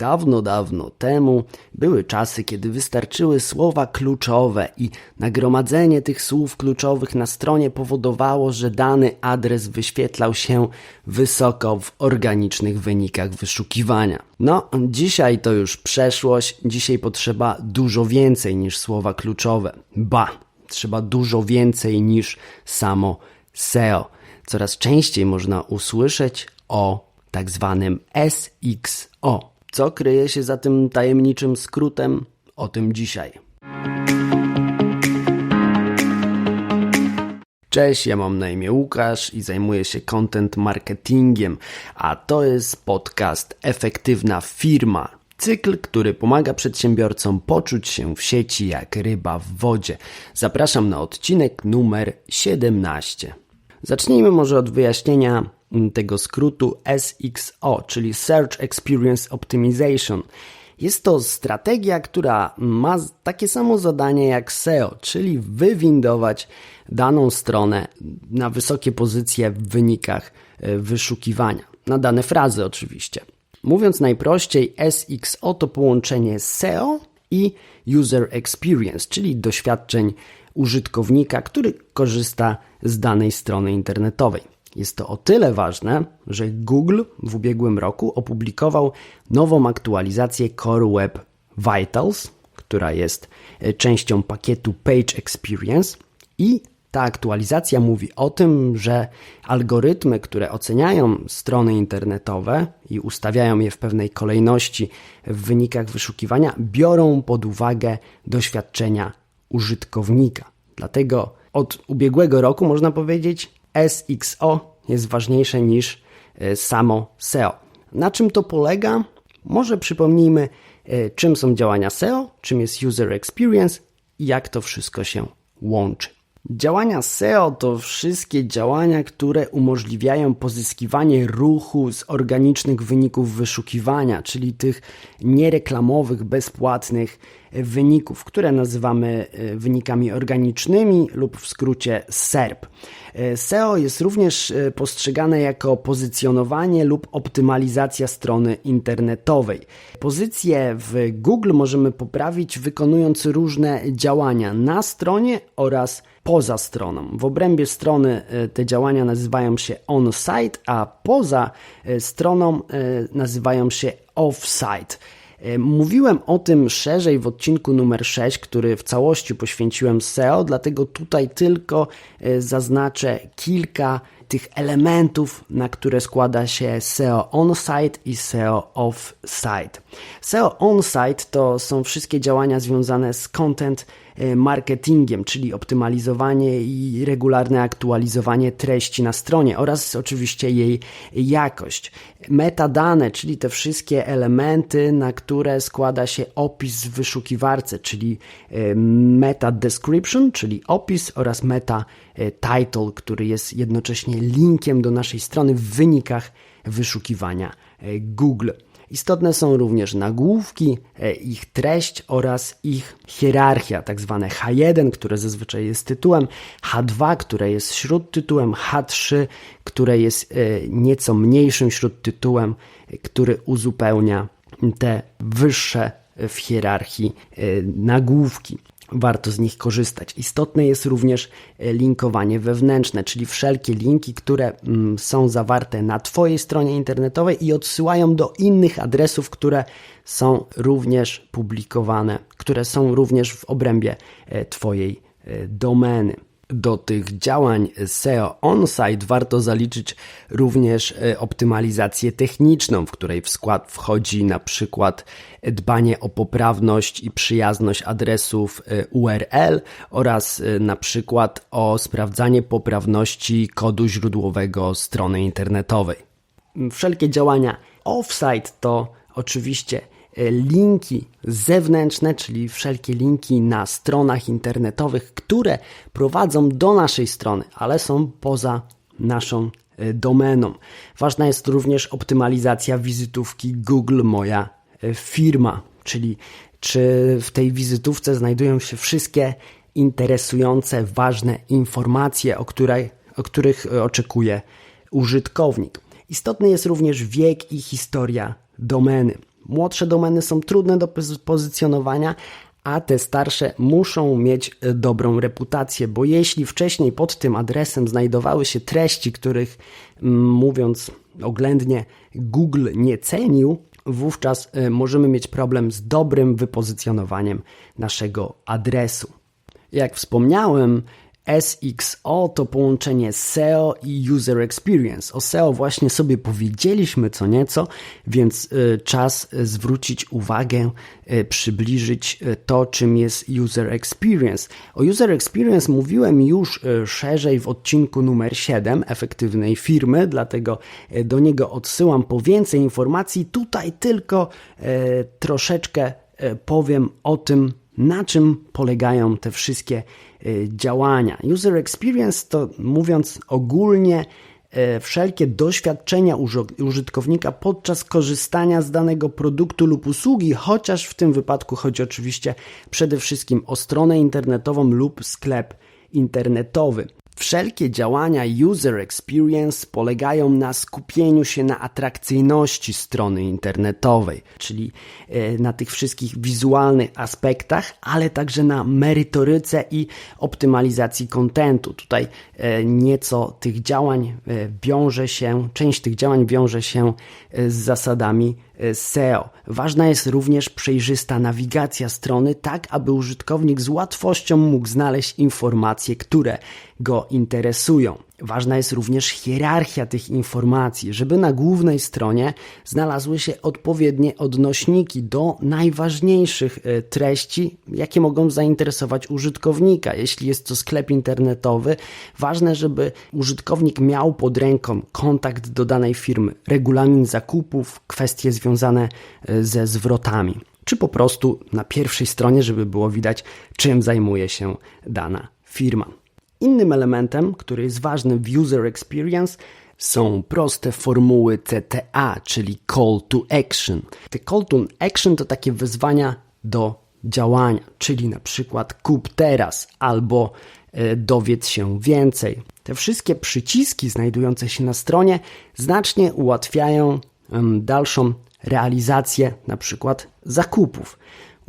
Dawno, dawno temu były czasy, kiedy wystarczyły słowa kluczowe i nagromadzenie tych słów kluczowych na stronie powodowało, że dany adres wyświetlał się wysoko w organicznych wynikach wyszukiwania. No, dzisiaj to już przeszłość, dzisiaj potrzeba dużo więcej niż słowa kluczowe. Ba, trzeba dużo więcej niż samo SEO. Coraz częściej można usłyszeć o tak zwanym SXO. Co kryje się za tym tajemniczym skrótem? O tym dzisiaj. Cześć, ja mam na imię Łukasz i zajmuję się content marketingiem, a to jest podcast Efektywna Firma. Cykl, który pomaga przedsiębiorcom poczuć się w sieci jak ryba w wodzie. Zapraszam na odcinek numer 17. Zacznijmy może od wyjaśnienia tego skrótu SXO, czyli Search Experience Optimization. Jest to strategia, która ma takie samo zadanie jak SEO, czyli wywindować daną stronę na wysokie pozycje w wynikach e, wyszukiwania, na dane frazy oczywiście. Mówiąc najprościej, SXO to połączenie SEO i User Experience, czyli doświadczeń użytkownika, który korzysta z danej strony internetowej. Jest to o tyle ważne, że Google w ubiegłym roku opublikował nową aktualizację Core Web Vitals, która jest e, częścią pakietu Page Experience i ta aktualizacja mówi o tym, że algorytmy, które oceniają strony internetowe i ustawiają je w pewnej kolejności w wynikach wyszukiwania, biorą pod uwagę doświadczenia użytkownika. Dlatego od ubiegłego roku można powiedzieć, SXO jest ważniejsze niż e, samo SEO. Na czym to polega? Może przypomnijmy, e, czym są działania SEO, czym jest User Experience i jak to wszystko się łączy. Działania SEO to wszystkie działania, które umożliwiają pozyskiwanie ruchu z organicznych wyników wyszukiwania, czyli tych niereklamowych, bezpłatnych wyników, które nazywamy e, wynikami organicznymi lub w skrócie SERP. E, SEO jest również e, postrzegane jako pozycjonowanie lub optymalizacja strony internetowej. Pozycję w Google możemy poprawić wykonując różne działania na stronie oraz poza stroną. W obrębie strony te działania nazywają się on-site, a poza stroną nazywają się off-site. E, mówiłem o tym szerzej w odcinku numer 6, który w całości poświęciłem SEO, dlatego tutaj tylko e, zaznaczę kilka tych elementów, na które składa się SEO on-site i SEO off-site. SEO on-site to są wszystkie działania związane z content e, marketingiem, czyli optymalizowanie i regularne aktualizowanie treści na stronie oraz oczywiście jej jakość. Metadane, czyli te wszystkie elementy, na które składa się opis w wyszukiwarce, czyli e, meta description, czyli opis oraz meta e, title, który jest jednocześnie linkiem do naszej strony w wynikach wyszukiwania Google. Istotne są również nagłówki, e, ich treść oraz ich hierarchia, tak zwane H1, które zazwyczaj jest tytułem, H2, które jest śródtytułem, H3, które jest e, nieco mniejszym śródtytułem, e, który uzupełnia te wyższe w hierarchii nagłówki warto z nich korzystać. Istotne jest również e, linkowanie wewnętrzne, czyli wszelkie linki, które mm, są zawarte na Twojej stronie internetowej i odsyłają do innych adresów, które są również publikowane, które są również w obrębie e, Twojej e, domeny do tych działań SEO on-site warto zaliczyć również e, optymalizację techniczną, w której w skład wchodzi na przykład dbanie o poprawność i przyjazność adresów e, URL oraz e, na przykład o sprawdzanie poprawności kodu źródłowego strony internetowej. Wszelkie działania off-site to oczywiście linki zewnętrzne, czyli wszelkie linki na stronach internetowych, które prowadzą do naszej strony, ale są poza naszą e, domeną. Ważna jest również optymalizacja wizytówki Google Moja e, firma, czyli czy w tej wizytówce znajdują się wszystkie interesujące, ważne informacje, o, której, o których oczekuje użytkownik. Istotny jest również wiek i historia domeny. Młodsze domeny są trudne do pozycjonowania, a te starsze muszą mieć e, dobrą reputację, bo jeśli wcześniej pod tym adresem znajdowały się treści, których mówiąc oględnie Google nie cenił, wówczas e, możemy mieć problem z dobrym wypozycjonowaniem naszego adresu. Jak wspomniałem, SXO to połączenie SEO i User Experience. O SEO właśnie sobie powiedzieliśmy co nieco, więc y, czas zwrócić uwagę, y, przybliżyć y, to, czym jest User Experience. O User Experience mówiłem już szerzej w odcinku numer 7 efektywnej firmy, dlatego do niego odsyłam po więcej informacji. Tutaj tylko troszeczkę powiem o tym, na czym polegają te wszystkie Y, działania. User experience to mówiąc ogólnie y, wszelkie doświadczenia użytkownika podczas korzystania z danego produktu lub usługi, chociaż w tym wypadku chodzi oczywiście przede wszystkim o stronę internetową lub sklep internetowy. Wszelkie działania user experience polegają na skupieniu się na atrakcyjności strony internetowej, czyli e, na tych wszystkich wizualnych aspektach, ale także na merytoryce i optymalizacji kontentu. Tutaj e, nieco tych działań e, wiąże się, część tych działań wiąże się z zasadami SEO. Ważna jest również przejrzysta nawigacja strony, tak aby użytkownik z łatwością mógł znaleźć informacje, które go interesują. Ważna jest również hierarchia tych informacji, żeby na głównej stronie znalazły się odpowiednie odnośniki do najważniejszych e, treści, jakie mogą zainteresować użytkownika. Jeśli jest to sklep internetowy, ważne, żeby użytkownik miał pod ręką kontakt do danej firmy, regulamin zakupów, kwestie związane e, ze zwrotami czy po prostu na pierwszej stronie, żeby było widać, czym zajmuje się dana firma. Innym elementem, który jest ważny w user experience, są proste formuły CTA, czyli call to action. Te call to action to takie wyzwania do działania, czyli na przykład kup teraz albo e, dowiedz się więcej. Te wszystkie przyciski znajdujące się na stronie znacznie ułatwiają dalszą realizację na przykład zakupów.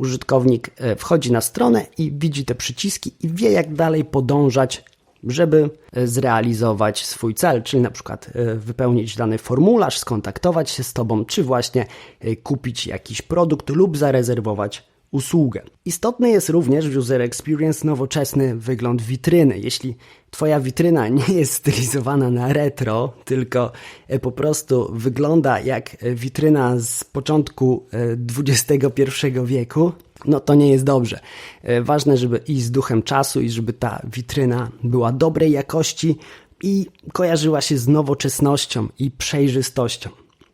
Użytkownik e, wchodzi na stronę i widzi te przyciski i wie, jak dalej podążać, żeby e, zrealizować swój cel, czyli na przykład e, wypełnić dany formularz, skontaktować się z Tobą, czy właśnie kupić jakiś produkt lub zarezerwować usługę. Istotny jest również w User Experience nowoczesny wygląd witryny. Jeśli Twoja witryna nie jest stylizowana na retro, tylko e, po prostu wygląda jak witryna z początku XXI e, wieku, no to nie jest dobrze. E, ważne, żeby iść z duchem czasu i żeby ta witryna była dobrej jakości i kojarzyła się z nowoczesnością i przejrzystością.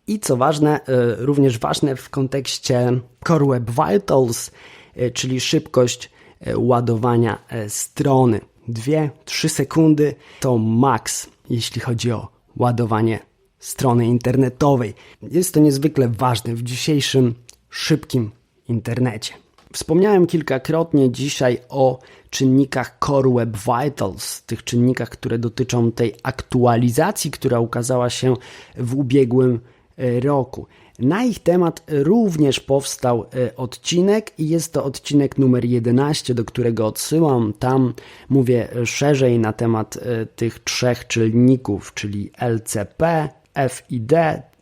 I co ważne, e, również ważne w kontekście Core Web Vitals, e, czyli szybkość e, ładowania strony. 2-3 sekundy to maks, jeśli chodzi o ładowanie strony internetowej. Jest to niezwykle ważne w dzisiejszym szybkim internecie. Wspomniałem kilkakrotnie dzisiaj o czynnikach Core Web Vitals, tych czynnikach, które dotyczą tej aktualizacji, która ukazała się w ubiegłym roku. Na ich temat również powstał e, odcinek i jest to odcinek numer 11, do którego odsyłam. Tam mówię szerzej na temat e, tych trzech czynników, czyli LCP, FID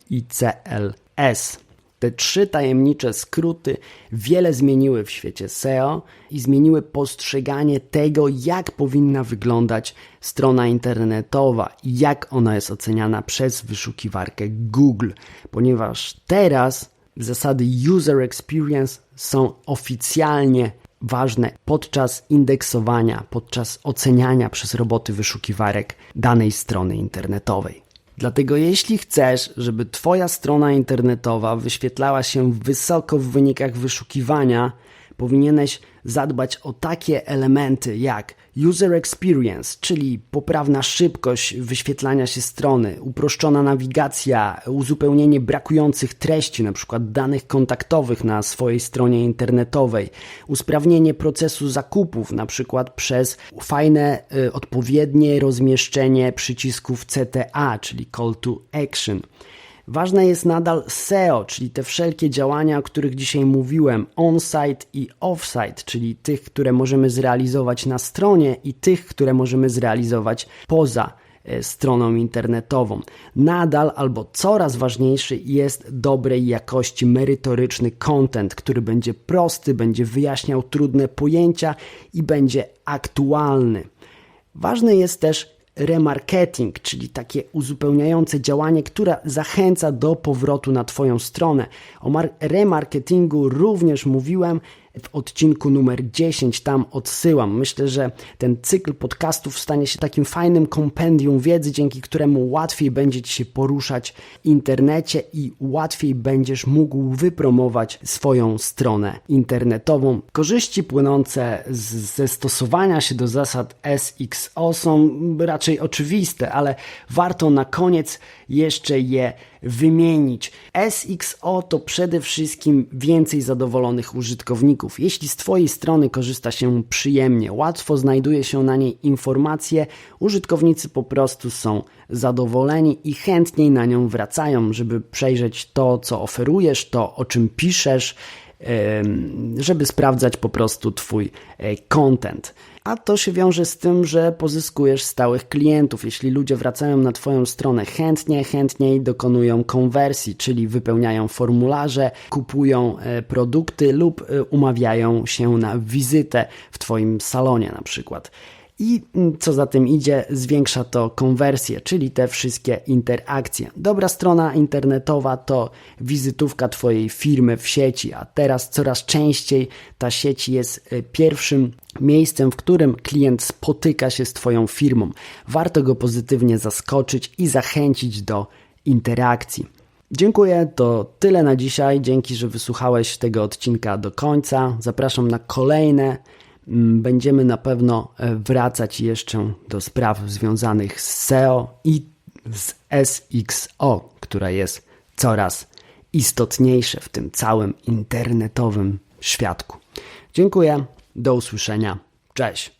i CLS. Te trzy tajemnicze skróty wiele zmieniły w świecie SEO i zmieniły postrzeganie tego, jak powinna wyglądać strona internetowa i jak ona jest oceniana przez wyszukiwarkę Google, ponieważ teraz zasady user experience są oficjalnie ważne podczas indeksowania, podczas oceniania przez roboty wyszukiwarek danej strony internetowej. Dlatego jeśli chcesz, żeby Twoja strona internetowa wyświetlała się wysoko w wynikach wyszukiwania, powinieneś zadbać o takie elementy jak user experience, czyli poprawna szybkość wyświetlania się strony, uproszczona nawigacja, uzupełnienie brakujących treści, np. danych kontaktowych na swojej stronie internetowej, usprawnienie procesu zakupów, np. przez fajne, y, odpowiednie rozmieszczenie przycisków CTA, czyli call to action Ważne jest nadal SEO, czyli te wszelkie działania, o których dzisiaj mówiłem, on-site i off-site, czyli tych, które możemy zrealizować na stronie i tych, które możemy zrealizować poza e, stroną internetową. Nadal albo coraz ważniejszy jest dobrej jakości merytoryczny content, który będzie prosty, będzie wyjaśniał trudne pojęcia i będzie aktualny. Ważny jest też remarketing, czyli takie uzupełniające działanie, które zachęca do powrotu na Twoją stronę. O remarketingu również mówiłem w odcinku numer 10, tam odsyłam. Myślę, że ten cykl podcastów stanie się takim fajnym kompendium wiedzy, dzięki któremu łatwiej będzie Ci się poruszać w internecie i łatwiej będziesz mógł wypromować swoją stronę internetową. Korzyści płynące z, ze stosowania się do zasad SXO są raczej oczywiste, ale warto na koniec jeszcze je wymienić. SXO to przede wszystkim więcej zadowolonych użytkowników. Jeśli z Twojej strony korzysta się przyjemnie, łatwo znajduje się na niej informacje, użytkownicy po prostu są zadowoleni i chętniej na nią wracają, żeby przejrzeć to, co oferujesz, to, o czym piszesz, żeby sprawdzać po prostu Twój e, content a to się wiąże z tym, że pozyskujesz stałych klientów. Jeśli ludzie wracają na Twoją stronę chętnie, chętniej dokonują konwersji, czyli wypełniają formularze, kupują e, produkty lub e, umawiają się na wizytę w Twoim salonie na przykład. I mm, co za tym idzie, zwiększa to konwersję, czyli te wszystkie interakcje. Dobra strona internetowa to wizytówka Twojej firmy w sieci, a teraz coraz częściej ta sieć jest e, pierwszym miejscem, w którym klient spotyka się z Twoją firmą. Warto go pozytywnie zaskoczyć i zachęcić do interakcji. Dziękuję, to tyle na dzisiaj. Dzięki, że wysłuchałeś tego odcinka do końca. Zapraszam na kolejne. Mm, będziemy na pewno e, wracać jeszcze do spraw związanych z SEO i z SXO, która jest coraz istotniejsza w tym całym internetowym świadku. Dziękuję, do usłyszenia, cześć.